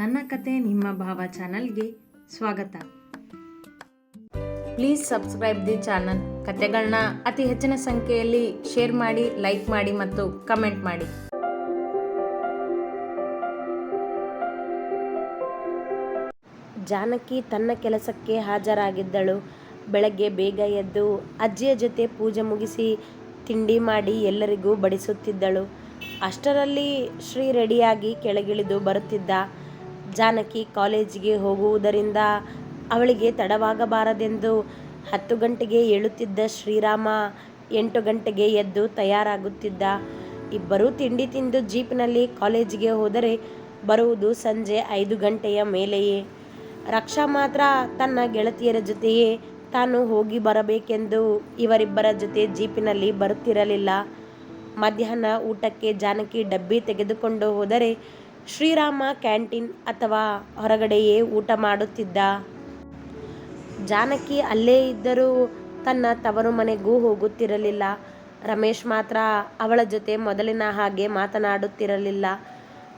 ನನ್ನ ಕತೆ ನಿಮ್ಮ ಭಾವ ಚಾನಲ್ಗೆ ಸ್ವಾಗತ. Please subscribe the channel. ಕತೆಗಳನ್ನ ಅತಿ ಹೆಚ್ಚಿನ ಸಂಖ್ಯೆಯಲ್ಲಿ ಶೇರ್ ಮಾಡಿ, ಲೈಕ್ ಮಾಡಿ ಮತ್ತು ಕಮೆಂಟ್ ಮಾಡಿ. ಜಾನಕಿ ತನ್ನ ಕೆಲಸಕ್ಕೆ ಹಾಜರಾಗಿದ್ದಳು. ಬೆಳಗ್ಗೆ ಬೇಗ ಎದ್ದು ಅಜ್ಜಿಯ ಜೊತೆ ಪೂಜೆ ಮುಗಿಸಿ ತಿಂಡಿ ಮಾಡಿ ಎಲ್ಲರಿಗೂ ಬಡಿಸುತ್ತಿದ್ದಳು. ಅಷ್ಟರಲ್ಲಿ ಶ್ರೀ ರೆಡಿಯಾಗಿ ಕೆಳಗಿಳಿದು ಬರುತ್ತಿದ್ದ ಜಾನಕಿ ಕಾಲೇಜಿಗೆ ಹೋಗುವುದರಿಂದ ಅವಳಿಗೆ ತಡವಾಗಬಾರದೆಂದು ಹತ್ತು ಗಂಟೆಗೆ ಏಳುತ್ತಿದ್ದ ಶ್ರೀರಾಮ ಎಂಟು ಗಂಟೆಗೆ ಎದ್ದು ತಯಾರಾಗುತ್ತಿದ್ದ. ಇಬ್ಬರೂ ತಿಂಡಿ ತಿಂದು ಜೀಪ್ನಲ್ಲಿ ಕಾಲೇಜಿಗೆ ಹೋದರೆ ಬರುವುದು ಸಂಜೆ ಐದು ಗಂಟೆಯ ಮೇಲೆಯೇ. ರಕ್ಷಾ ಮಾತ್ರ ತನ್ನ ಗೆಳತಿಯರ ಜೊತೆಯೇ ತಾನು ಹೋಗಿ ಬರಬೇಕೆಂದು ಇವರಿಬ್ಬರ ಜೊತೆ ಜೀಪಿನಲ್ಲಿ ಬರುತ್ತಿರಲಿಲ್ಲ. ಮಧ್ಯಾಹ್ನ ಊಟಕ್ಕೆ ಜಾನಕಿ ಡಬ್ಬಿ ತೆಗೆದುಕೊಂಡು ಹೋದರೆ ಶ್ರೀರಾಮ ಕ್ಯಾಂಟೀನ್ ಅಥವಾ ಹೊರಗಡೆಯೇ ಊಟ ಮಾಡುತ್ತಿದ್ದ. ಜಾನಕಿ ಅಲ್ಲೇ ಇದ್ದರೂ ತನ್ನ ತವರು ಮನೆಗೂ ಹೋಗುತ್ತಿರಲಿಲ್ಲ. ರಮೇಶ್ ಮಾತ್ರ ಅವಳ ಜೊತೆ ಮೊದಲಿನ ಹಾಗೆ ಮಾತನಾಡುತ್ತಿರಲಿಲ್ಲ.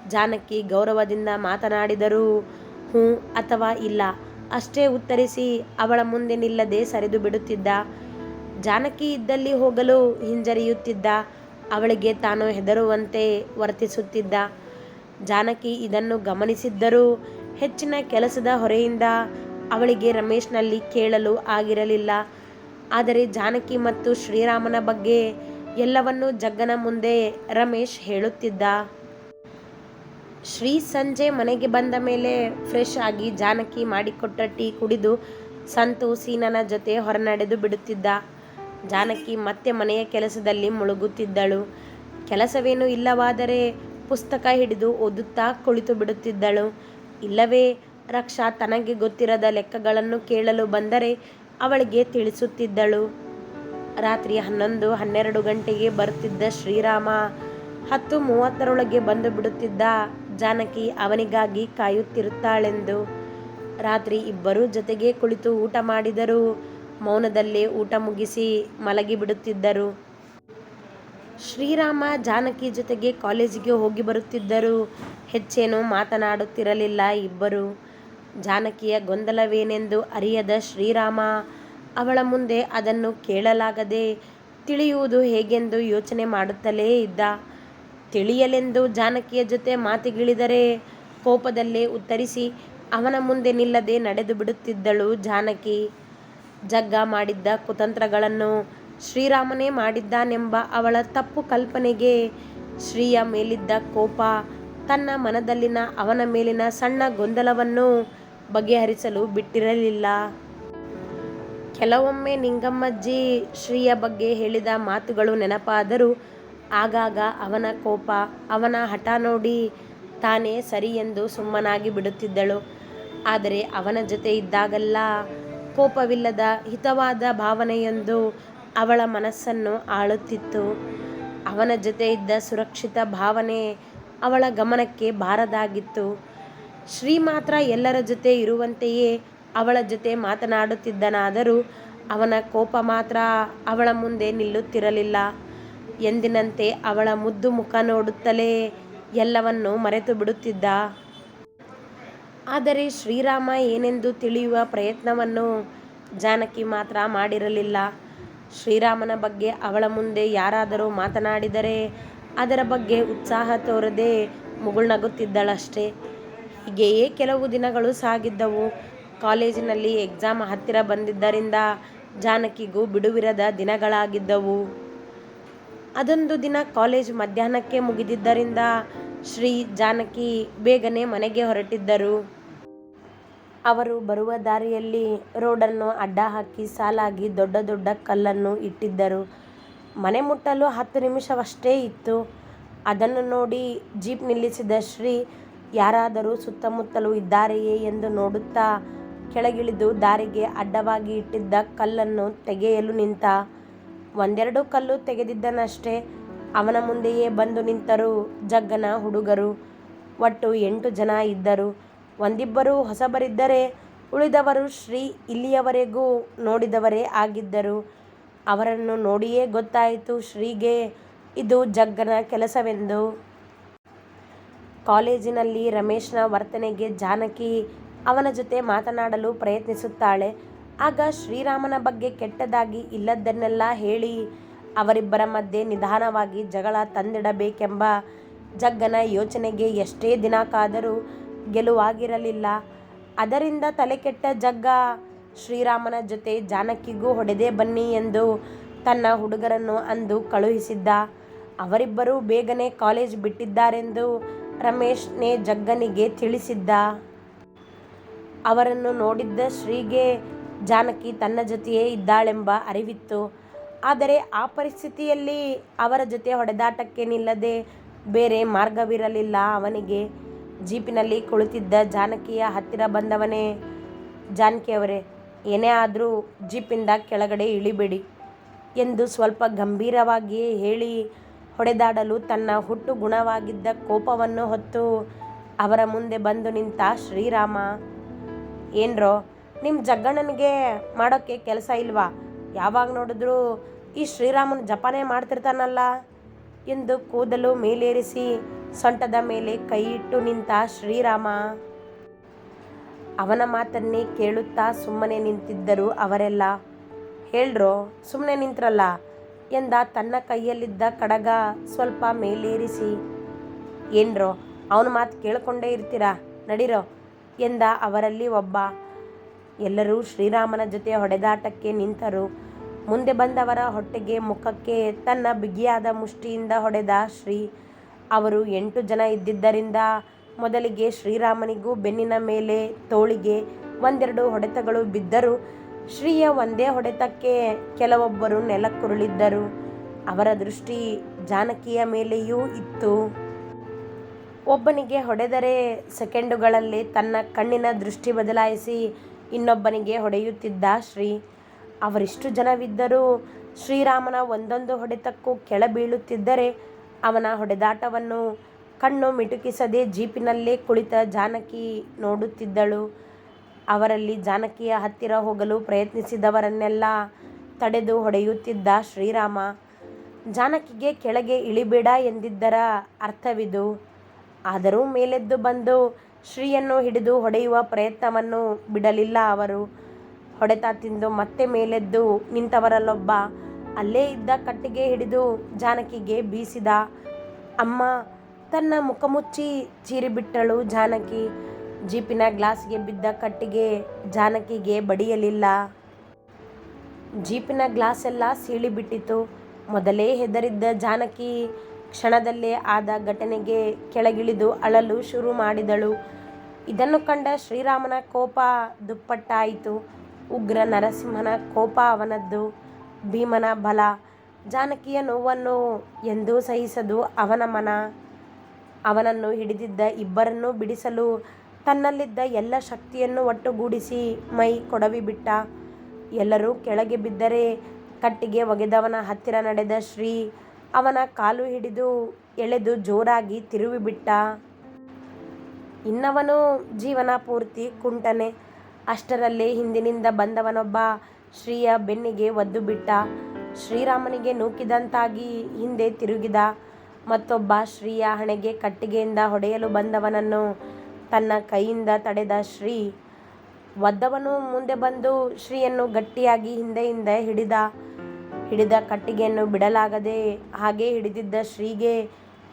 ಜಾನಕಿ ಗೌರವದಿಂದ ಮಾತನಾಡಿದರೂ ಹ್ಞೂ ಅಥವಾ ಇಲ್ಲ ಅಷ್ಟೇ ಉತ್ತರಿಸಿ ಅವಳ ಮುಂದೆ ನಿಲ್ಲದೆ ಸರಿದು ಬಿಡುತ್ತಿದ್ದ. ಜಾನಕಿ ಇದ್ದಲ್ಲಿ ಹೋಗಲು ಹಿಂಜರಿಯುತ್ತಿದ್ದ. ಅವಳಿಗೆ ತಾನು ಹೆದರುವಂತೆ ವರ್ತಿಸುತ್ತಿದ್ದ. ಜಾನಕಿ ಇದನ್ನು ಗಮನಿಸಿದ್ದರೂ ಹೆಚ್ಚಿನ ಕೆಲಸದ ಹೊರೆಯಿಂದ ಅವಳಿಗೆ ರಮೇಶ್ನಲ್ಲಿ ಕೇಳಲು ಆಗಿರಲಿಲ್ಲ. ಆದರೆ ಜಾನಕಿ ಮತ್ತು ಶ್ರೀರಾಮನ ಬಗ್ಗೆ ಎಲ್ಲವನ್ನೂ ಜಗ್ಗನ ಮುಂದೆ ರಮೇಶ್ ಹೇಳುತ್ತಿದ್ದ. ಶ್ರೀ ಸಂಜೆ ಮನೆಗೆ ಬಂದ ಮೇಲೆ ಫ್ರೆಶ್ ಆಗಿ ಜಾನಕಿ ಮಾಡಿಕೊಟ್ಟ ಟೀ ಕುಡಿದು ಸಂತು ಸೀನನ ಜೊತೆ ಹೊರನಡೆದು ಬಿಡುತ್ತಿದ್ದ. ಜಾನಕಿ ಮತ್ತೆ ಮನೆಯ ಕೆಲಸದಲ್ಲಿ ಮುಳುಗುತ್ತಿದ್ದಳು. ಕೆಲಸವೇನೂ ಇಲ್ಲವಾದರೆ ಪುಸ್ತಕ ಹಿಡಿದು ಓದುತ್ತಾ ಕುಳಿತು ಬಿಡುತ್ತಿದ್ದಳು. ಇಲ್ಲವೇ, ರಕ್ಷಾ ತನಗೆ ಗೊತ್ತಿರದ ಲೆಕ್ಕಗಳನ್ನು ಕೇಳಲು ಬಂದರೆ ಅವಳಿಗೆ ತಿಳಿಸುತ್ತಿದ್ದಳು. ರಾತ್ರಿ ಹನ್ನೊಂದು, ಹನ್ನೆರಡು ಗಂಟೆಗೆ ಬರುತ್ತಿದ್ದ ಶ್ರೀರಾಮ ಹತ್ತು ಮೂವತ್ತರೊಳಗೆ ಬಂದು ಬಿಡುತ್ತಿದ್ದ ಜಾನಕಿ ಅವನಿಗಾಗಿ ಕಾಯುತ್ತಿರುತ್ತಾಳೆಂದು. ರಾತ್ರಿ ಇಬ್ಬರೂ ಜೊತೆಗೆ ಕುಳಿತು ಊಟ ಮಾಡಿದರು. ಮೌನದಲ್ಲೇ ಊಟ ಮುಗಿಸಿ ಮಲಗಿಬಿಡುತ್ತಿದ್ದರು. ಶ್ರೀರಾಮ ಜಾನಕಿ ಜೊತೆಗೆ ಕಾಲೇಜಿಗೆ ಹೋಗಿ ಬರುತ್ತಿದ್ದರು. ಹೆಚ್ಚೇನು ಮಾತನಾಡುತ್ತಿರಲಿಲ್ಲ ಇಬ್ಬರು. ಜಾನಕಿಯ ಗೊಂದಲವೇನೆಂದು ಅರಿಯದ ಶ್ರೀರಾಮ ಅವಳ ಮುಂದೆ ಅದನ್ನು ಕೇಳಲಾಗದೆ ತಿಳಿಯುವುದು ಹೇಗೆಂದು ಯೋಚನೆ ಮಾಡುತ್ತಲೇ ಇದ್ದ. ತಿಳಿಯಲೆಂದು ಜಾನಕಿಯ ಜೊತೆ ಮಾತಿಗಿಳಿದರೆ ಕೋಪದಲ್ಲೇ ಉತ್ತರಿಸಿ, ಅವನ ಮುಂದೆ ನಿಲ್ಲದೆ ನಡೆದು ಬಿಡುತ್ತಿದ್ದಳು ಜಾನಕಿ. ಜಗ್ಗ ಮಾಡಿದ್ದ ಕುತಂತ್ರಗಳನ್ನು ಶ್ರೀರಾಮನೇ ಮಾಡಿದ್ದಾನೆಂಬ ಅವಳ ತಪ್ಪು ಕಲ್ಪನೆಗೆ ಶ್ರೀಯ ಮೇಲಿದ್ದ ಕೋಪ, ತನ್ನ ಮನದಲ್ಲಿನ ಅವನ ಮೇಲಿನ ಸಣ್ಣ ಗೊಂದಲವನ್ನು ಬಗೆಹರಿಸಲು ಬಿಟ್ಟಿರಲಿಲ್ಲ. ಕೆಲವೊಮ್ಮೆ ನಿಂಗಮ್ಮಜ್ಜಿ ಶ್ರೀಯ ಬಗ್ಗೆ ಹೇಳಿದ ಮಾತುಗಳು ನೆನಪಾದರೂ ಆಗಾಗ ಅವನ ಕೋಪ, ಅವನ ಹಠ ನೋಡಿ ತಾನೇ ಸರಿ ಎಂದು ಸುಮ್ಮನಾಗಿ ಬಿಡುತ್ತಿದ್ದಳು. ಆದರೆ ಅವನ ಜೊತೆ ಇದ್ದಾಗಲ್ಲ ಕೋಪವಿಲ್ಲದ ಹಿತವಾದ ಭಾವನೆಯೊಂದು ಅವಳ ಮನಸ್ಸನ್ನು ಆಳುತ್ತಿತ್ತು. ಅವನ ಜೊತೆ ಇದ್ದ ಸುರಕ್ಷಿತ ಭಾವನೆ ಅವಳ ಗಮನಕ್ಕೆ ಬಾರದಾಗಿತ್ತು. ಶ್ರೀ ಮಾತ್ರ ಎಲ್ಲರ ಜೊತೆ ಇರುವಂತೆಯೇ ಅವಳ ಜೊತೆ ಮಾತನಾಡುತ್ತಿದ್ದನಾದರೂ ಅವನ ಕೋಪ ಮಾತ್ರ ಅವಳ ಮುಂದೆ ನಿಲ್ಲುತ್ತಿರಲಿಲ್ಲ. ಎಂದಿನಂತೆ ಅವಳ ಮುದ್ದು ಮುಖ ನೋಡುತ್ತಲೇ ಎಲ್ಲವನ್ನು ಮರೆತು ಬಿಡುತ್ತಿದ್ದ. ಆದರೆ ಶ್ರೀರಾಮ ಏನೆಂದು ತಿಳಿಯುವ ಪ್ರಯತ್ನವನ್ನು ಜಾನಕಿ ಮಾತ್ರ ಮಾಡಿರಲಿಲ್ಲ. ಶ್ರೀರಾಮನ ಬಗ್ಗೆ ಅವಳ ಮುಂದೆ ಯಾರಾದರೂ ಮಾತನಾಡಿದರೆ ಅದರ ಬಗ್ಗೆ ಉತ್ಸಾಹ ತೋರದೆ ಮುಗುಳ್ನಗುತ್ತಿದ್ದಳಷ್ಟೇ ಹೀಗೆಯೇ ಕೆಲವು ದಿನಗಳು ಸಾಗಿದ್ದವು. ಕಾಲೇಜಿನಲ್ಲಿ ಎಕ್ಸಾಮ್ ಹತ್ತಿರ ಬಂದಿದ್ದರಿಂದ ಜಾನಕಿಗೂ ಬಿಡುವಿರದ ದಿನಗಳಾಗಿದ್ದವು. ಅದೊಂದು ದಿನ ಕಾಲೇಜ್ ಮಧ್ಯಾಹ್ನಕ್ಕೆ ಮುಗಿದಿದ್ದರಿಂದ ಶ್ರೀ ಜಾನಕಿ ಬೇಗನೆ ಮನೆಗೆ ಹೊರಟಿದ್ದರು. ಅವರು ಬರುವ ದಾರಿಯಲ್ಲಿ ರೋಡನ್ನು ಅಡ್ಡ ಹಾಕಿ ಸಾಲಾಗಿ ದೊಡ್ಡ ದೊಡ್ಡ ಕಲ್ಲನ್ನು ಇಟ್ಟಿದ್ದರು. ಮನೆ ಮುಟ್ಟಲು ಹತ್ತು ನಿಮಿಷವಷ್ಟೇ ಇತ್ತು. ಅದನ್ನು ನೋಡಿ ಜೀಪ್ ನಿಲ್ಲಿಸಿದ ಶ್ರೀ, ಯಾರಾದರೂ ಸುತ್ತಮುತ್ತಲು ಇದ್ದಾರೆಯೇ ಎಂದು ನೋಡುತ್ತಾ ಕೆಳಗಿಳಿದು ದಾರಿಗೆ ಅಡ್ಡವಾಗಿ ಇಟ್ಟಿದ್ದ ಕಲ್ಲನ್ನು ತೆಗೆಯಲು ನಿಂತ. ಒಂದೆರಡು ಕಲ್ಲು ತೆಗೆದಿದ್ದನಷ್ಟೇ, ಅವನ ಮುಂದೆಯೇ ಬಂದು ನಿಂತರು ಜಗ್ಗನ ಹುಡುಗರು. ಒಟ್ಟು ಎಂಟು ಜನ ಇದ್ದರು. ಒಂದಿಬ್ಬರು ಹೊಸಬರಿದ್ದರೆ ಉಳಿದವರು ಶ್ರೀ ಇಲ್ಲಿಯವರೆಗೂ ನೋಡಿದವರೇ ಆಗಿದ್ದರು. ಅವರನ್ನು ನೋಡಿಯೇ ಗೊತ್ತಾಯಿತು ಶ್ರೀಗೆ ಇದು ಜಗ್ಗನ ಕೆಲಸವೆಂದು. ಕಾಲೇಜಿನಲ್ಲಿ ರಮೇಶ್ನ ವರ್ತನೆಗೆ ಜಾನಕಿ ಅವನ ಜೊತೆ ಮಾತನಾಡಲು ಪ್ರಯತ್ನಿಸುತ್ತಾಳೆ. ಆಗ ಶ್ರೀರಾಮನ ಬಗ್ಗೆ ಕೆಟ್ಟದಾಗಿ ಇಲ್ಲದ್ದನ್ನೆಲ್ಲ ಹೇಳಿ ಅವರಿಬ್ಬರ ಮಧ್ಯೆ ನಿಧಾನವಾಗಿ ಜಗಳ ತಂದಿಡಬೇಕೆಂಬ ಜಗ್ಗನ ಯೋಚನೆಗೆ ಎಷ್ಟೇ ದಿನಕ್ಕಾದರೂ ಗೆಲುವಾಗಿರಲಿಲ್ಲ. ಅದರಿಂದ ತಲೆಕೆಟ್ಟ ಜಗ್ಗ ಶ್ರೀರಾಮನ ಜೊತೆ ಜಾನಕಿಗೂ ಹೊಡೆದೇ ಬನ್ನಿ ಎಂದು ತನ್ನ ಹುಡುಗರನ್ನು ಅಂದು ಕಳುಹಿಸಿದ್ದ. ಅವರಿಬ್ಬರೂ ಬೇಗನೆ ಕಾಲೇಜ್ ಬಿಟ್ಟಿದ್ದಾರೆಂದು ರಮೇಶ್ನೇ ಜಗ್ಗನಿಗೆ ತಿಳಿಸಿದ್ದ. ಅವರನ್ನು ನೋಡಿದ್ದ ಶ್ರೀಗೆ ಜಾನಕಿ ತನ್ನ ಜೊತೆಯೇ ಇದ್ದಾಳೆಂಬ ಅರಿವಿತ್ತು. ಆದರೆ ಆ ಪರಿಸ್ಥಿತಿಯಲ್ಲಿ ಅವರ ಜೊತೆ ಹೊಡೆದಾಟಕ್ಕೆ ನಿಲ್ಲದೆ ಬೇರೆ ಮಾರ್ಗವಿರಲಿಲ್ಲ ಅವನಿಗೆ. ಜೀಪಿನಲ್ಲಿ ಕುಳಿತಿದ್ದ ಜಾನಕಿಯ ಹತ್ತಿರ ಬಂದವನೇ ಜಾನಕಿಯವರೇ ಏನೇ ಆದರೂ ಜೀಪಿಂದ ಕೆಳಗಡೆ ಇಳಿಬೇಡಿ ಎಂದು ಸ್ವಲ್ಪ ಗಂಭೀರವಾಗಿಯೇ ಹೇಳಿ ಹೊಡೆದಾಡಲು ತನ್ನ ಹುಟ್ಟು ಗುಣವಾಗಿದ್ದ ಕೋಪವನ್ನು ಹೊತ್ತು ಅವರ ಮುಂದೆ ಬಂದು ನಿಂತ ಶ್ರೀರಾಮ, ಏನ್ರೋ ನಿಮ್ಮ ಜಗ್ಗಣ್ಣನಿಗೆ ಮಾಡೋಕ್ಕೆ ಕೆಲಸ ಇಲ್ವಾ? ಯಾವಾಗ ನೋಡಿದ್ರೂ ಈ ಶ್ರೀರಾಮನ ಜಪಾನೇ ಮಾಡ್ತಿರ್ತಾನಲ್ಲ. ಎಂದು ಕೂದಲು ಮೇಲೇರಿಸಿ ಸೊಂಟದ ಮೇಲೆ ಕೈಯಿಟ್ಟು ನಿಂತ ಶ್ರೀರಾಮ. ಅವನ ಮಾತನ್ನೇ ಕೇಳುತ್ತಾ ಸುಮ್ಮನೆ ನಿಂತಿದ್ದರು ಅವರೆಲ್ಲ. ಹೇಳ್ರೋ ಸುಮ್ಮನೆ ನಿಂತ್ರಲ್ಲ, ಎಂದ ತನ್ನ ಕೈಯಲ್ಲಿದ್ದ ಕಡಗ ಸ್ವಲ್ಪ ಮೇಲೇರಿಸಿ. ಏನ್ರೋ, ಅವನ ಮಾತು ಕೇಳಿಕೊಂಡೇ ಇರ್ತೀರಾ? ನಡಿರೋ, ಎಂದ ಅವರಲ್ಲಿ ಒಬ್ಬ. ಎಲ್ಲರೂ ಶ್ರೀರಾಮನ ಜೊತೆ ಹೊಡೆದಾಟಕ್ಕೆ ನಿಂತರು. ಮುಂದೆ ಬಂದವರ ಹೊಟ್ಟೆಗೆ ಮುಖಕ್ಕೆ ತನ್ನ ಬಿಗಿಯಾದ ಮುಷ್ಟಿಯಿಂದ ಹೊಡೆದ ಶ್ರೀ. ಅವರು ಎಂಟು ಜನ ಇದ್ದಿದ್ದರಿಂದ ಮೊದಲಿಗೆ ಶ್ರೀರಾಮನಿಗೂ ಬೆನ್ನಿನ ಮೇಲೆ ತೋಳಿಗೆ ಒಂದೆರಡು ಹೊಡೆತಗಳು ಬಿದ್ದರೂ. ಶ್ರೀಯ ಒಂದೇ ಹೊಡೆತಕ್ಕೆ ಕೆಲವೊಬ್ಬರು ನೆಲಕ್ಕುರುಳಿದ್ದರು. ಅವರ ದೃಷ್ಟಿ ಜಾನಕಿಯ ಮೇಲೆಯೂ ಇತ್ತು. ಒಬ್ಬನಿಗೆ ಹೊಡೆದರೆ ಸೆಕೆಂಡುಗಳಲ್ಲಿ ತನ್ನ ಕಣ್ಣಿನ ದೃಷ್ಟಿ ಬದಲಾಯಿಸಿ ಇನ್ನೊಬ್ಬನಿಗೆ ಹೊಡೆಯುತ್ತಿದ್ದ ಶ್ರೀ. ಅವರಿಷ್ಟು ಜನವಿದ್ದರೂ ಶ್ರೀರಾಮನ ಒಂದೊಂದು ಹೊಡೆತಕ್ಕೂ ಕೆಳ ಬೀಳುತ್ತಿದ್ದರೆ ಅವನ ಹೊಡೆದಾಟವನ್ನು ಕಣ್ಣು ಮಿಟುಕಿಸದೆ ಜೀಪಿನಲ್ಲೇ ಕುಳಿತ ಜಾನಕಿ ನೋಡುತ್ತಿದ್ದಳು. ಅವರಲ್ಲಿ ಜಾನಕಿಯ ಹತ್ತಿರ ಹೋಗಲು ಪ್ರಯತ್ನಿಸಿದವರನ್ನೆಲ್ಲ ತಡೆದು ಹೊಡೆಯುತ್ತಿದ್ದ ಶ್ರೀರಾಮ, ಜಾನಕಿಗೆ ಕೆಳಗೆ ಇಳಿಬೇಡ ಎಂದಿದ್ದರ ಅರ್ಥವಿದು. ಆದರೂ ಮೇಲೆದ್ದು ಬಂದು ಶ್ರೀಯನ್ನು ಹಿಡಿದು ಹೊಡೆಯುವ ಪ್ರಯತ್ನವನ್ನು ಬಿಡಲಿಲ್ಲ ಅವರು. ಹೊಡೆತ ತಿಂದು ಮತ್ತೆ ಮೇಲೆದ್ದು ನಿಂತವರಲ್ಲೊಬ್ಬ ಅಲ್ಲೇ ಇದ್ದ ಕಟ್ಟಿಗೆ ಹಿಡಿದು ಜಾನಕಿಗೆ ಬೀಸಿದ. ಅಮ್ಮ, ತನ್ನ ಮುಖ ಮುಚ್ಚಿ ಚೀರಿಬಿಟ್ಟಳು ಜಾನಕಿ. ಜೀಪಿನ ಗ್ಲಾಸ್ಗೆ ಬಿದ್ದ ಕಟ್ಟಿಗೆ ಜಾನಕಿಗೆ ಬಡಿಯಲಿಲ್ಲ. ಜೀಪಿನ ಗ್ಲಾಸ್ ಎಲ್ಲ ಸೀಳಿಬಿಟ್ಟಿತು ಮೊದಲೇ ಹೆದರಿದ್ದ ಜಾನಕಿ ಕ್ಷಣದಲ್ಲೇ ಆದ ಘಟನೆಗೆ ಕೆಳಗಿಳಿದು ಅಳಲು ಶುರು ಮಾಡಿದಳು. ಇದನ್ನು ಕಂಡ ಶ್ರೀರಾಮನ ಕೋಪ ದುಪ್ಪಟ್ಟಾಯಿತು. ಉಗ್ರ ನರಸಿಂಹನ ಕೋಪ ಅವನದ್ದು, ಭೀಮನ ಬಲ, ಜಾನಕಿಯ ನೋವನ್ನು ಎಂದೂ ಸಹಿಸದು ಅವನ ಮನ. ಅವನನ್ನು ಹಿಡಿದಿದ್ದ ಇಬ್ಬರನ್ನೂ ಬಿಡಿಸಲು ತನ್ನಲ್ಲಿದ್ದ ಎಲ್ಲ ಶಕ್ತಿಯನ್ನು ಒಟ್ಟುಗೂಡಿಸಿ ಮೈ ಕೊಡವಿಬಿಟ್ಟ ಎಲ್ಲರೂ ಕೆಳಗೆ ಬಿದ್ದರೆ ಕಟ್ಟಿಗೆ ಒಗೆದವನ ಹತ್ತಿರ ನಡೆದ ಶ್ರೀ ಅವನ ಕಾಲು ಹಿಡಿದು ಎಳೆದು ಜೋರಾಗಿ ತಿರುವಿಬಿಟ್ಟ ಇನ್ನವನು ಜೀವನ ಪೂರ್ತಿ ಕುಂಟನೆ. ಅಷ್ಟರಲ್ಲೇ ಹಿಂದಿನಿಂದ ಬಂದವನೊಬ್ಬ ಶ್ರೀಯ ಬೆನ್ನಿಗೆ ಒದ್ದು ಬಿಟ್ಟ. ಶ್ರೀರಾಮನಿಗೆ ನೂಕಿದಂತಾಗಿ ಹಿಂದೆ ತಿರುಗಿದ. ಮತ್ತೊಬ್ಬ ಶ್ರೀಯ ಹಣೆಗೆ ಕಟ್ಟಿಗೆಯಿಂದ ಹೊಡೆಯಲು ಬಂದವನನ್ನು ತನ್ನ ಕೈಯಿಂದ ತಡೆದ ಶ್ರೀ ಒದ್ದವನು ಮುಂದೆ ಬಂದು ಶ್ರೀಯನ್ನು ಗಟ್ಟಿಯಾಗಿ ಹಿಂದೆಯಿಂದ ಹಿಡಿದ. ಹಿಡಿದ ಕಟ್ಟಿಗೆಯನ್ನು ಬಿಡಲಾಗದೆ ಹಾಗೆ ಹಿಡಿದಿದ್ದ ಶ್ರೀಗೆ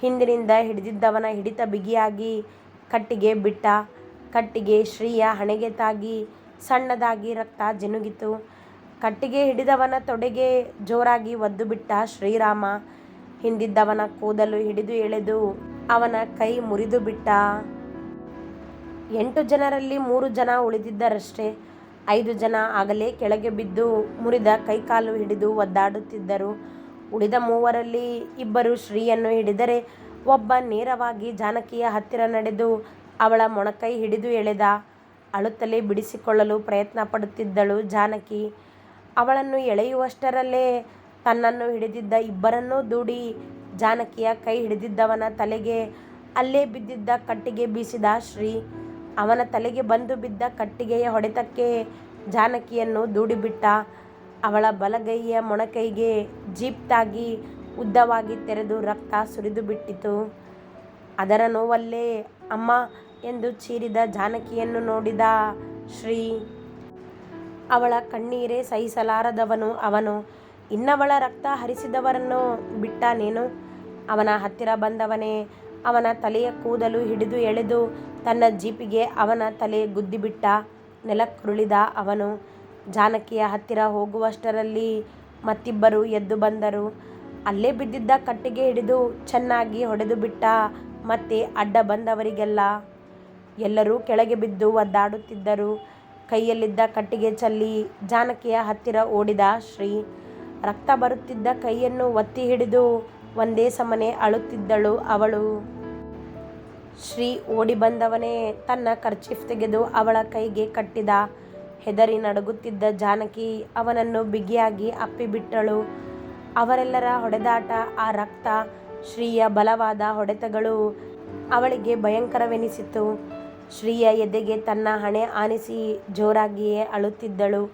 ಹಿಂದಿನಿಂದ ಹಿಡಿದಿದ್ದವನ ಹಿಡಿತ ಬಿಗಿಯಾಗಿ ಕಟ್ಟಿಗೆ ಬಿಟ್ಟ. ಕಟ್ಟಿಗೆ ಶ್ರೀಯ ಹಣೆಗೆ ತಾಗಿ ಸಣ್ಣದಾಗಿ ರಕ್ತ ಜಿನುಗಿತು. ಕಟ್ಟಿಗೆ ಹಿಡಿದವನ ತೊಡೆಗೆ ಜೋರಾಗಿ ಒದ್ದು ಬಿಟ್ಟ ಶ್ರೀರಾಮ ಹಿಂದಿದ್ದವನ ಕೂದಲು ಹಿಡಿದು ಎಳೆದು ಅವನ ಕೈ ಮುರಿದು ಬಿಟ್ಟ. ಎಂಟು ಜನರಲ್ಲಿ ಮೂರು ಜನ ಉಳಿದಿದ್ದರಷ್ಟೇ. ಐದು ಜನ ಆಗಲೇ ಕೆಳಗೆ ಬಿದ್ದು ಮುರಿದ ಕೈಕಾಲು ಹಿಡಿದು ಒದ್ದಾಡುತ್ತಿದ್ದರು. ಉಳಿದ ಮೂವರಲ್ಲಿ ಇಬ್ಬರು ಶ್ರೀಯನ್ನು ಹಿಡಿದರೆ ಒಬ್ಬ ನೇರವಾಗಿ ಜಾನಕಿಯ ಹತ್ತಿರ ನಡೆದು ಅವಳ ಮೊಣಕೈ ಹಿಡಿದು ಎಳೆದ, ಅಳುತ್ತಲೇ ಬಿಡಿಸಿಕೊಳ್ಳಲು ಪ್ರಯತ್ನ ಪಡುತ್ತಿದ್ದಳು ಜಾನಕಿ. ಅವಳನ್ನು ಎಳೆಯುವಷ್ಟರಲ್ಲೇ ತನ್ನನ್ನು ಹಿಡಿದಿದ್ದ ಇಬ್ಬರನ್ನೂ ದೂಡಿ ಜಾನಕಿಯ ಕೈ ಹಿಡಿದಿದ್ದವನ ತಲೆಗೆ ಅಲ್ಲೇ ಬಿದ್ದಿದ್ದ ಕಟ್ಟಿಗೆ ಬೀಸಿದ ಶ್ರೀ. ಅವನ ತಲೆಗೆ ಬಂದು ಬಿದ್ದ ಕಟ್ಟಿಗೆಯ ಹೊಡೆತಕ್ಕೆ ಜಾನಕಿಯನ್ನು ದೂಡಿಬಿಟ್ಟ. ಅವಳ ಬಲಗೈಯ ಮೊಣಕೈಗೆ ಜೀಪ್ ತಾಗಿ ಉದ್ದವಾಗಿ ತೆರೆದು ರಕ್ತ ಸುರಿದು ಬಿಟ್ಟಿತು ಅದರ ನೋವಲ್ಲೇ ಅಮ್ಮ ಎಂದು ಚೀರಿದ ಜಾನಕಿಯನ್ನು ನೋಡಿದ ಶ್ರೀ ಅವಳ ಕಣ್ಣೀರೇ ಸಹಿಸಲಾರದವನು ಅವನು. ಇನ್ನವಳ ರಕ್ತ ಹರಿಸಿದವರನ್ನು ಬಿಟ್ಟನೇನು ಅವನ ಹತ್ತಿರ ಬಂದವನೇ, ಅವನ ತಲೆಯ ಕೂದಲು ಹಿಡಿದು ಎಳೆದು ತನ್ನ ಜೀಪಿಗೆ ಅವನ ತಲೆ ಗುದ್ದಿಬಿಟ್ಟ ನೆಲಕ್ಕುರುಳಿದ ಅವನು. ಜಾನಕಿಯ ಹತ್ತಿರ ಹೋಗುವಷ್ಟರಲ್ಲಿ ಮತ್ತಿಬ್ಬರು ಎದ್ದು ಬಂದರು. ಅಲ್ಲೇ ಬಿದ್ದಿದ್ದ ಕಟ್ಟಿಗೆ ಹಿಡಿದು ಚೆನ್ನಾಗಿ ಹೊಡೆದು ಬಿಟ್ಟ ಮತ್ತೆ ಅಡ್ಡ ಬಂದವರಿಗೆಲ್ಲ ಎಲ್ಲರೂ ಕೆಳಗೆ ಬಿದ್ದು ಒದ್ದಾಡುತ್ತಿದ್ದರು. ಕೈಯಲ್ಲಿದ್ದ ಕಟ್ಟಿಗೆ ಚಲ್ಲಿ ಜಾನಕಿಯ ಹತ್ತಿರ ಓಡಿದ ಶ್ರೀ. ರಕ್ತ ಬರುತ್ತಿದ್ದ ಕೈಯನ್ನು ಒತ್ತಿ ಹಿಡಿದು ಒಂದೇ ಸಮನೆ ಅಳುತ್ತಿದ್ದಳು ಅವಳು. ಶ್ರೀ ಓಡಿ ಬಂದವನೇ ತನ್ನ ಕರ್ಚಿಫ್ ತೆಗೆದು ಅವಳ ಕೈಗೆ ಕಟ್ಟಿದ. ಹೆದರಿ ನಡುಗುತ್ತಿದ್ದ ಜಾನಕಿ ಅವನನ್ನು ಬಿಗಿಯಾಗಿ ಅಪ್ಪಿಬಿಟ್ಟಳು. ಅವರೆಲ್ಲರ ಹೊಡೆದಾಟ, ಆ ರಕ್ತ ಶ್ರೀಯ ಬಲವಾದ ಹೊಡೆತಗಳು ಅವಳಿಗೆ ಭಯಂಕರವೆನಿಸಿತು. ಶ್ರೀಯ ಎದೆಗೆ ತನ್ನ ಹಣೆ ಆನಿಸಿ ಜೋರಾಗಿಯೇ ಅಳುತ್ತಿದ್ದಳು.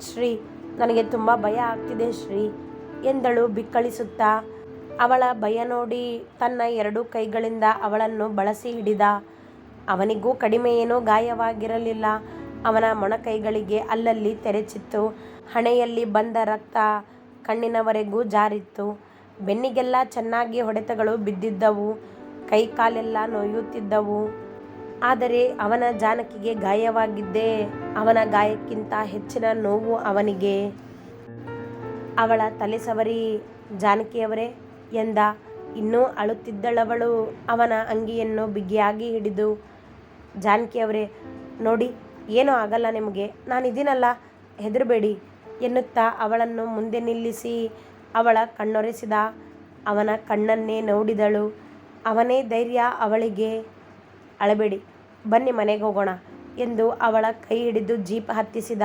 ಶ್ರೀ, ನನಗೆ ತುಂಬ ಭಯ ಆಗ್ತಿದೆ ಶ್ರೀ, ಎಂದಳು ಬಿಕ್ಕಳಿಸುತ್ತಾ. ಅವಳ ಭಯ ನೋಡಿ ತನ್ನ ಎರಡು ಕೈಗಳಿಂದ ಅವಳನ್ನು ಬಳಸಿ ಹಿಡಿದ. ಅವನಿಗೂ ಕಡಿಮೆ ಏನೂ ಗಾಯವಾಗಿರಲಿಲ್ಲ. ಅವನ ಮೊಣಕೈಗಳಿಗೆ ಅಲ್ಲಲ್ಲಿ ತೆರೆಚಿತ್ತು. ಹಣೆಯಲ್ಲಿ ಬಂದ ರಕ್ತ ಕಣ್ಣಿನವರೆಗೂ ಜಾರಿತ್ತು. ಬೆನ್ನಿಗೆಲ್ಲ ಚೆನ್ನಾಗಿ ಹೊಡೆತಗಳು ಬಿದ್ದಿದ್ದವು. ಕೈ ಕಾಲೆಲ್ಲ ನೋಯುತ್ತಿದ್ದವು. ಆದರೆ ಅವನ ಜಾನಕಿಗೆ ಗಾಯವಾಗಿದ್ದೇ. ಅವನ ಗಾಯಕ್ಕಿಂತ ಹೆಚ್ಚಿನ ನೋವು ಅವನಿಗೆ. ಅವಳ ತಲೆ ಸವರಿ, ಜಾನಕಿಯವರೇ ಎಂದ. ಇನ್ನೂ ಅಳುತ್ತಿದ್ದಳವಳು. ಅವನ ಅಂಗಿಯನ್ನು ಬಿಗಿಯಾಗಿ ಹಿಡಿದು, ಜಾನಕಿಯವರೇ, ನೋಡಿ, ಏನೂ ಆಗಲ್ಲ ನಿಮಗೆ. ನಾನಿದ್ದೀನಲ್ಲ, ಹೆದರಬೇಡಿ ಎನ್ನುತ್ತಾ ಅವಳನ್ನು ಮುಂದೆ ನಿಲ್ಲಿಸಿ, ಅವಳ ಕಣ್ಣೊರೆಸಿದ. ಅವನ ಕಣ್ಣನ್ನೇ ನೋಡಿದಳು. ಅವನೇ ಧೈರ್ಯ ಅವಳಿಗೆ. ಅಳಬೇಡಿ. ಬನ್ನಿ ಮನೆಗೆ ಹೋಗೋಣ ಎಂದು ಅವಳ ಕೈ ಹಿಡಿದು ಜೀಪ್ ಹತ್ತಿಸಿದ.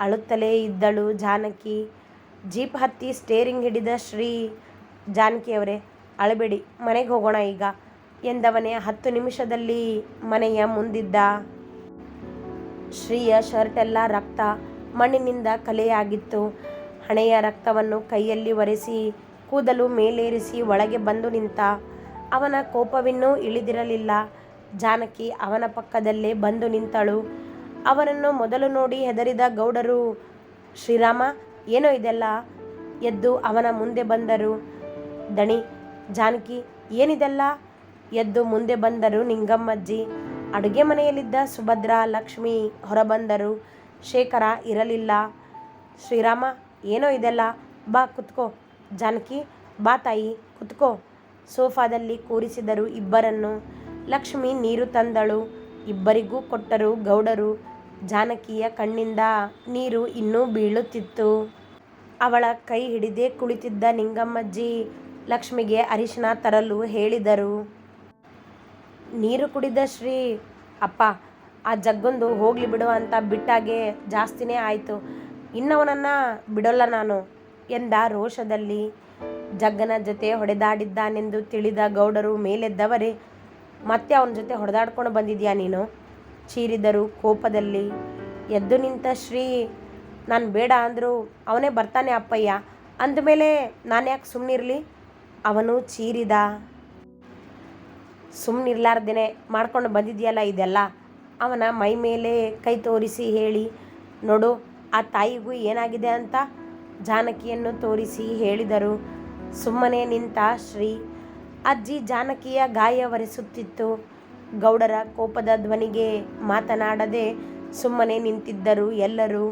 ಅಳುತ್ತಲೇ ಇದ್ದಳು ಜಾನಕಿ. ಜೀಪ್ ಹತ್ತಿ ಸ್ಟೇರಿಂಗ್ ಹಿಡಿದ ಶ್ರೀ ಜಾನಕಿಯವರೇ, ಅಳಬೇಡಿ, ಮನೆಗೆ ಹೋಗೋಣ ಈಗ ಎಂದವನೇ ಹತ್ತು ನಿಮಿಷದಲ್ಲಿ ಮನೆಯ ಮುಂದಿದ್ದ ಶ್ರೀಯ ಶರ್ಟೆಲ್ಲ ರಕ್ತ ಮಣ್ಣಿನಿಂದ ಕಲೆಯಾಗಿತ್ತು. ಹಣೆಯ ರಕ್ತವನ್ನು ಕೈಯಲ್ಲಿ ಒರೆಸಿ, ಕೂದಲು ಮೇಲೇರಿಸಿ ಒಳಗೆ ಬಂದು ನಿಂತ. ಅವನ ಕೋಪವಿನ್ನೂ ಇಳಿದಿರಲಿಲ್ಲ. ಜಾನಕಿ ಅವನ ಪಕ್ಕದಲ್ಲೇ ಬಂದು ನಿಂತಳು. ಅವನನ್ನು ಮೊದಲು ನೋಡಿ ಹೆದರಿದ ಗೌಡರು, ಶ್ರೀರಾಮ, ಏನೋ ಇದೆಲ್ಲ? ಎದ್ದು ಅವನ ಮುಂದೆ ಬಂದರು. ದಣಿ, ಜಾನಕಿ, ಏನಿದೆಲ್ಲ? ಎದ್ದು ಮುಂದೆ ಬಂದರು ನಿಂಗಮ್ಮಜ್ಜಿ. ಅಡುಗೆ ಮನೆಯಲ್ಲಿದ್ದ ಸುಭದ್ರ, ಲಕ್ಷ್ಮಿ ಹೊರಬಂದರು. ಶೇಖರ, ಇರಲಿಲ್ಲ. ಶ್ರೀರಾಮ, ಏನೋ ಇದೆಲ್ಲ? ಬಾ, ಕುತ್ಕೋ. ಜಾನಕಿ, ಬಾ ತಾಯಿ, ಕುತ್ಕೋ. ಸೋಫಾದಲ್ಲಿ ಕೂರಿಸಿದರು ಇಬ್ಬರನ್ನು. ಲಕ್ಷ್ಮಿ ನೀರು ತಂದಳು. ಇಬ್ಬರಿಗೂ ಕೊಟ್ಟರು ಗೌಡರು. ಜಾನಕಿಯ ಕಣ್ಣಿಂದ ನೀರು ಇನ್ನೂ ಬೀಳುತ್ತಿತ್ತು. ಅವಳ ಕೈ ಹಿಡಿದೇ ಕುಳಿತಿದ್ದ ನಿಂಗಮ್ಮಜ್ಜಿ ಲಕ್ಷ್ಮಿಗೆ ಅರಿಶಿನ ತರಲು ಹೇಳಿದರು. ನೀರು ಕುಡಿದ ಶ್ರೀ, ಅಪ್ಪ, ಆ ಜಗ್ಗೊಂದು ಹೋಗ್ಲಿ ಬಿಡು ಅಂತ ಬಿಟ್ಟಾಗೆ ಜಾಸ್ತಿನೇ ಆಯಿತು. ಇನ್ನವನನ್ನು ಬಿಡೋಲ್ಲ ನಾನು ಎಂದ ರೋಷದಲ್ಲಿ. ಜಗ್ಗನ ಜೊತೆ ಹೊಡೆದಾಡಿದ್ದಾನೆಂದು ತಿಳಿದ ಗೌಡರು ಮೇಲೆದ್ದವರೇ ಮತ್ತೆ ಅವನ ಜೊತೆ ಹೊಡೆದಾಡ್ಕೊಂಡು ಬಂದಿದ್ಯಾ ನೀನು? ಚೀರಿದರು ಕೋಪದಲ್ಲಿ ಎದ್ದು ನಿಂತ ಶ್ರೀ, ನಾನು ಬೇಡ ಅಂದರು ಅವನೇ ಬರ್ತಾನೆ ಅಪ್ಪಯ್ಯ. ಅಂದಮೇಲೆ ನಾನು ಯಾಕೆ ಸುಮ್ಮನಿರಲಿ ಅವನು ಚೀರಿದ. ಸುಮ್ಮನಿರ್ಲಾರ್ದೇ ಮಾಡ್ಕೊಂಡು ಬಂದಿದೆಯಲ್ಲ ಇದೆಲ್ಲ? ಅವನ ಮೈ ಮೇಲೆ ಕೈ ತೋರಿಸಿ ಹೇಳಿ, ನೋಡು, ಆ ತಾಯಿಗೂ ಏನಾಗಿದೆ ಅಂತ ಜಾನಕಿಯನ್ನು ತೋರಿಸಿ ಹೇಳಿದರು. ಸುಮ್ಮನೆ ನಿಂತ ಶ್ರೀ ಅಜ್ಜಿ ಜಾನಕಿಯ ಗಾಯ ಒರೆಸುತ್ತಿತ್ತು. ಗೌಡರ ಕೋಪದ ಧ್ವನಿಗೆ ಮಾತನಾಡದೆ ಸುಮ್ಮನೆ ನಿಂತಿದ್ದರು ಎಲ್ಲರೂ.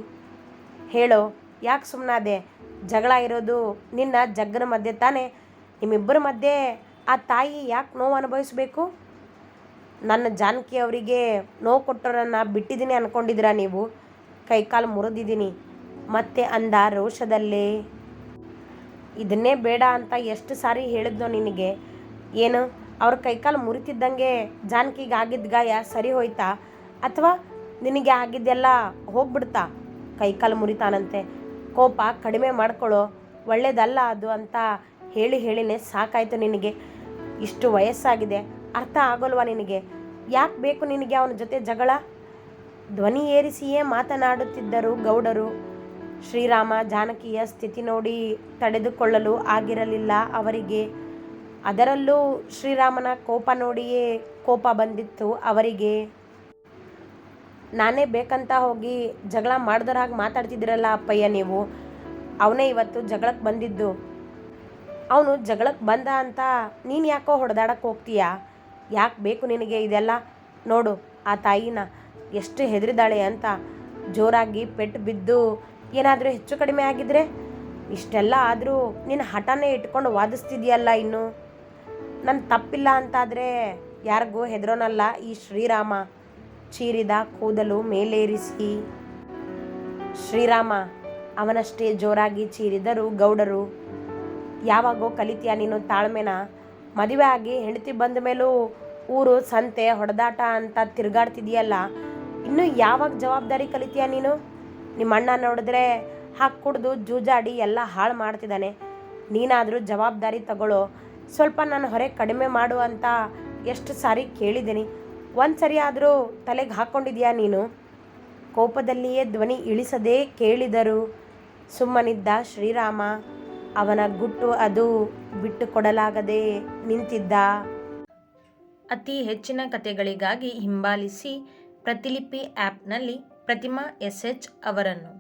ಹೇಳೋ, ಯಾಕೆ ಸುಮ್ಮನಾದೆ ಜಗಳ ಇರೋದು ನಿನ್ನ ಜಗ್ಗನ ಮಧ್ಯೆ ತಾನೇ? ನಿಮ್ಮಿಬ್ಬರ ಮಧ್ಯೆ ಆ ತಾಯಿ ಯಾಕೆ ನೋವು ಅನುಭವಿಸಬೇಕು? ನನ್ನ ಜಾನಕಿ ಅವರಿಗೆ ನೋವು ಕೊಟ್ಟೋರನ್ನ ಬಿಟ್ಟಿದ್ದೀನಿ ಅಂದ್ಕೊಂಡಿದ್ದೀರಾ ನೀವು? ಕೈಕಾಲು ಮುರಿದಿದ್ದೀನಿ, ಮತ್ತೆ ಅಂದ ರೋಷದಲ್ಲೇ. ಇದನ್ನೇ ಬೇಡ ಅಂತ ಎಷ್ಟು ಸಾರಿ ಹೇಳಿದ್ನೋ ನಿನಗೆ? ಏನು? ಅವ್ರ ಕೈಕಾಲು ಮುರಿತಿದ್ದಂಗೆ ಜಾನಕಿಗೆ ಆಗಿದ್ದ ಗಾಯ ಸರಿ ಹೋಯ್ತಾ? ಅಥವಾ ನಿನಗೆ ಆಗಿದ್ದೆಲ್ಲ ಹೋಗ್ಬಿಡ್ತಾ? ಕೈಕಾಲು ಮುರಿತಾನಂತೆ. ಕೋಪ ಕಡಿಮೆ ಮಾಡ್ಕೊಳ್ಳೋ ಒಳ್ಳೇದಲ್ಲ ಅದು ಅಂತ ಹೇಳಿ ಹೇಳಿನೇ ಸಾಕಾಯಿತು ನಿನಗೆ. ಇಷ್ಟು ವಯಸ್ಸಾಗಿದೆ, ಅರ್ಥ ಆಗೋಲ್ವಾ ನಿನಗೆ? ಯಾಕೆ ಬೇಕು ನಿನಗೆ ಅವನ ಜೊತೆ ಜಗಳ? ಧ್ವನಿ ಏರಿಸಿಯೇ ಮಾತನಾಡುತ್ತಿದ್ದರು ಗೌಡರು. ಶ್ರೀರಾಮ ಜಾನಕಿಯ ಸ್ಥಿತಿ ನೋಡಿ ತಡೆದುಕೊಳ್ಳಲು ಆಗಿರಲಿಲ್ಲ ಅವರಿಗೆ. ಅದರಲ್ಲೂ ಶ್ರೀರಾಮನ ಕೋಪ ನೋಡಿಯೇ ಕೋಪ ಬಂದಿತ್ತು ಅವರಿಗೆ. ನಾನೇ ಬೇಕಂತ ಹೋಗಿ ಜಗಳ ಮಾಡಿದ್ರ ಹಾಗೆ ಮಾತಾಡ್ತಿದ್ದೀರಲ್ಲ ಅಪ್ಪಯ್ಯ ನೀವು? ಅವನೇ ಇವತ್ತು ಜಗಳಕ್ಕೆ ಬಂದಿದ್ದು. ಅವನು ಜಗಳಕ್ಕೆ ಬಂದ ಅಂತ ನೀನು ಯಾಕೋ ಹೊಡೆದಾಡಕ್ಕೆ ಹೋಗ್ತೀಯಾ? ಯಾಕೆ ಬೇಕು ನಿನಗೆ ಇದೆಲ್ಲ? ನೋಡು ಆ ತಾಯಿನ ಎಷ್ಟು ಹೆದರಿದಾಳೆ ಅಂತ ಜೋರಾಗಿ ಪೆಟ್ಟು ಬಿದ್ದು ಏನಾದರೂ ಹೆಚ್ಚು ಕಡಿಮೆ ಆಗಿದ್ರೆ ಇಷ್ಟೆಲ್ಲ ಆದರೂ ನಿನ್ನ ಹಠನೇ ಇಟ್ಕೊಂಡು ವಾದಿಸ್ತಿದೆಯಲ್ಲ ಇನ್ನು? ನನ್ನ ತಪ್ಪಿಲ್ಲ ಅಂತಾದರೆ ಯಾರಿಗೂ ಹೆದರೋನಲ್ಲ ಈ ಶ್ರೀರಾಮ. ಚೀರಿದ ಕೂದಲು ಮೇಲೇರಿಸಿ. ಶ್ರೀರಾಮ, ಅವನಷ್ಟೇ ಜೋರಾಗಿ ಚೀರಿದರು ಗೌಡರು, ಯಾವಾಗೋ ಕಲಿತೀಯ ನೀನು ತಾಳ್ಮೆನ? ಮದುವೆ ಆಗಿ ಹೆಂಡತಿ ಬಂದ ಮೇಲೂ ಊರು ಸಂತೆ, ಹೊಡೆದಾಟ ಅಂತ ತಿರುಗಾಡ್ತಿದೆಯಲ್ಲ, ಇನ್ನು ಯಾವಾಗ ಜವಾಬ್ದಾರಿ ಕಲಿತೀಯ ನೀನು? ನಿಮ್ಮ ಅಣ್ಣ ನೋಡಿದ್ರೆ ಹಾಕಿ ಕುಡ್ದು ಜೂಜಾಡಿ ಎಲ್ಲ ಹಾಳು ಮಾಡ್ತಿದ್ದಾನೆ. ನೀನಾದರೂ ಜವಾಬ್ದಾರಿ ತಗೊಳ್ಳೋ ಸ್ವಲ್ಪ ನಾನು ಹೊರೆ ಕಡಿಮೆ ಮಾಡು ಅಂತ ಎಷ್ಟು ಸಾರಿ ಕೇಳಿದ್ದೀನಿ. ಒಂದು ಸರಿ ಆದರೂ ತಲೆಗೆ ಹಾಕ್ಕೊಂಡಿದ್ಯಾ ನೀನು? ಕೋಪದಲ್ಲಿಯೇ ಧ್ವನಿ ಇಳಿಸದೇ ಕೇಳಿದರು. ಸುಮ್ಮನಿದ್ದ ಶ್ರೀರಾಮ, ಅವನ ಗುಟ್ಟು ಅದು ಬಿಟ್ಟು ಕೊಡಲಾಗದೆ ನಿಂತಿದ್ದ. ಅತಿ ಹೆಚ್ಚಿನ ಕಥೆಗಳಿಗಾಗಿ ಹಿಂಬಾಲಿಸಿ ಪ್ರತಿಲಿಪಿ ಆ್ಯಪ್ನಲ್ಲಿ ಪ್ರತಿಮಾ ಎಸ್ ಎಚ್ ಅವರನ್ನು.